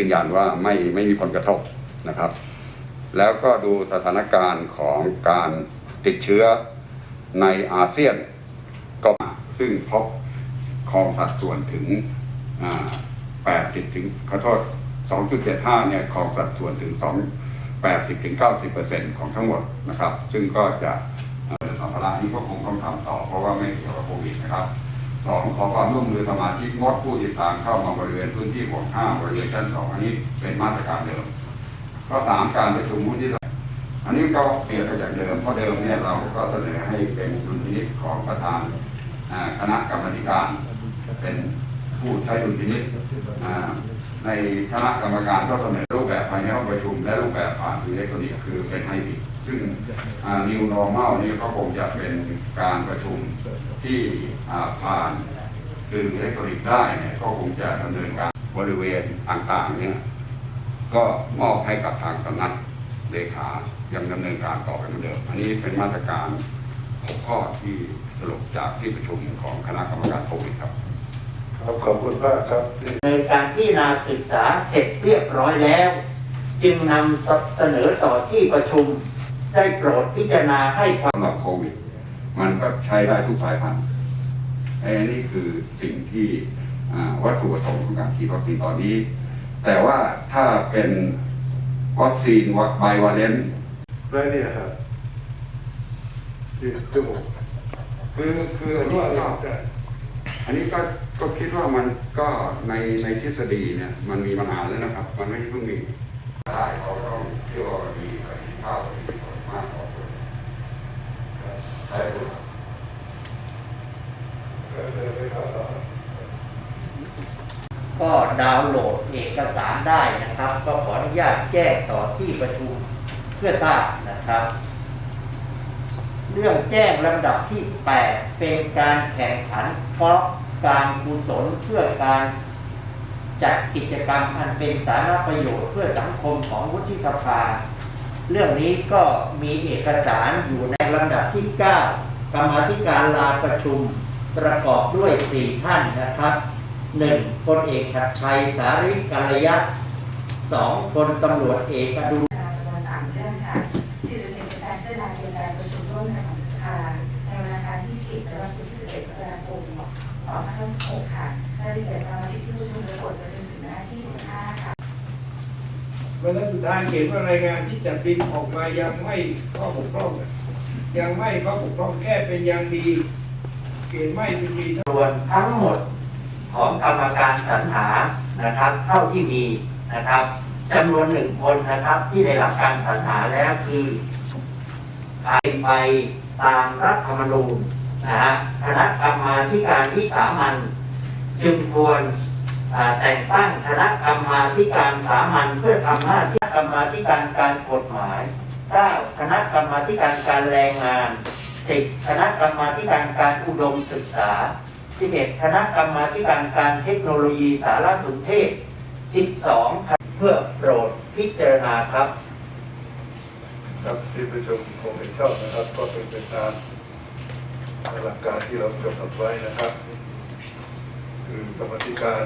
ยืนยันว่าไม่ไม่มีผลกระทบนะครับ แล้วก็ดูสถานการณ์ของการติดเชื้อในอาเซียนก็ซึ่งพบคองสัดส่วนถึง 80 ถึงขอโทษ 2.75 เนี่ยคองสัดส่วนถึง 2 80 ถึง 90 ของทั้งหมดนะครับ ซึ่งก็จะเอ่อสัมภาระนี้ก็คงต้องทำต่อเพราะว่าไม่เกี่ยวกับโควิดนะครับ สองขอความร่วมมือสมาชิกงดผู้ติดตามเข้ามาบริเวณพื้นที่ห่วงห้าบริเวณชั้นสองอันนี้เป็นมาตรการเดิมข้อสามการประชุมวุฒิสภาอันนี้ก็เปลี่ยนไปจากเดิมเพราะเดิมเนี่ยเราก็เสนอให้เป็นดุลพินิจของประธานคณะกรรมการเป็น ผู้ใช้ดุลพินิจในคณะกรรมการก็เสนอรูปแบบภายในห้องประชุม และรูปแบบผ่านสื่ออิเล็กทรอนิกส์คือเป็นไฮบริดซึ่งนิวนอร์มัลนี่ก็คงจะเป็นการประชุมที่ผ่านสื่ออิเล็กทรอนิกส์ได้เนี่ยก็คงจะดำเนินการบริเวณต่างๆเนี่ยก็มอบให้กับทางสำนักเลขายังดำเนินการต่อไปเหมือนเดิม อันนี้เป็นมาตรการหกข้อที่สรุปจากที่ประชุมของคณะกรรมการโควิดครับ ครับขอบคุณมากครับที่ในการพิจารณาศึกษาเสร็จเรียบร้อยแล้ว จึงนำเสนอต่อที่ประชุม ได้โปรดพิจารณาให้ความสำหรับโควิด มันก็ใช้ได้ทุกสายพันธุ์ไอ้นี่คือสิ่งที่อ่าวัตถุประสงค์ของการฉีดวัคซีนตอนนี้ แต่ว่าถ้าเป็นวัคซีนไบวาเลนต์และนี่ครับที่จมูกคือคืออันนี้ว่าก็จะ อันนี้ก็ก็คิดว่ามันก็ในในทฤษฎีเนี่ยมันมีมานานแล้วนะครับ มันไม่เพิ่งมีได้เขาต้องเชื่อว่ามีประสิทธิภาพมีผลมากกว่าใช่ครับเออเออไปครับต่อก็ดาวน์โหลดเอกสารได้นะครับ ก็ขออนุญาตแจ้งต่อที่ประชุมเพื่อทราบนะครับ เรื่องแจ้งลำดับที่ 8 เป็นการแข่งขัน เพราะการกุศลเพื่อการจัดกิจกรรมอันเป็นสารณประโยชน์เพื่อสังคมของวุฒิสภา เรื่องนี้ก็มีเอกสารอยู่ในลำดับที่ 9 กรรมาธิการลาประชุมประกอบด้วย 4 ท่านนะครับ 1. พลเอกชัดชัยสาริกัลยะ 2. พลตำรวจเอกอดุล 2566ค่ะรายละเอียดสมาชิกที่ประชุมระบบจะเป็นถึงหน้าที่15ค่ะวันสุดท้ายเขียนว่ารายงานที่จัดบินออกมายังไม่ข้อบกพร่องยังไม่ข้อบกพร่องแก้เป็นยังดี เขียนไม่เป็นดีรวมทั้งหมดของกรรมการสรรหานะครับ เท่าที่มีนะครับจำนวนหนึ่งคนนะครับที่ได้รับการสรรหาแล้วคือเป็นไปตามรัฐธรรมนูญ นะฮะคณะกรรมาธิการที่สามัญจึงควรแต่งตั้งคณะกรรมาธิการสามัญเพื่อทำหน้าที่กรรมาธิการการกฎหมาย 9. คณะกรรมาธิการการแรงงาน 10. คณะกรรมาธิการการอุดมศึกษา 11. คณะกรรมาธิการการเทคโนโลยีสารสนเทศ 12. เพื่อโปรดพิจารณาครับ ครับที่ประชุมคงเห็นชอบนะครับ ก็เป็นไปตาม หลักการที่เรากำหนดไว้นะครับ คือกรรมธิการ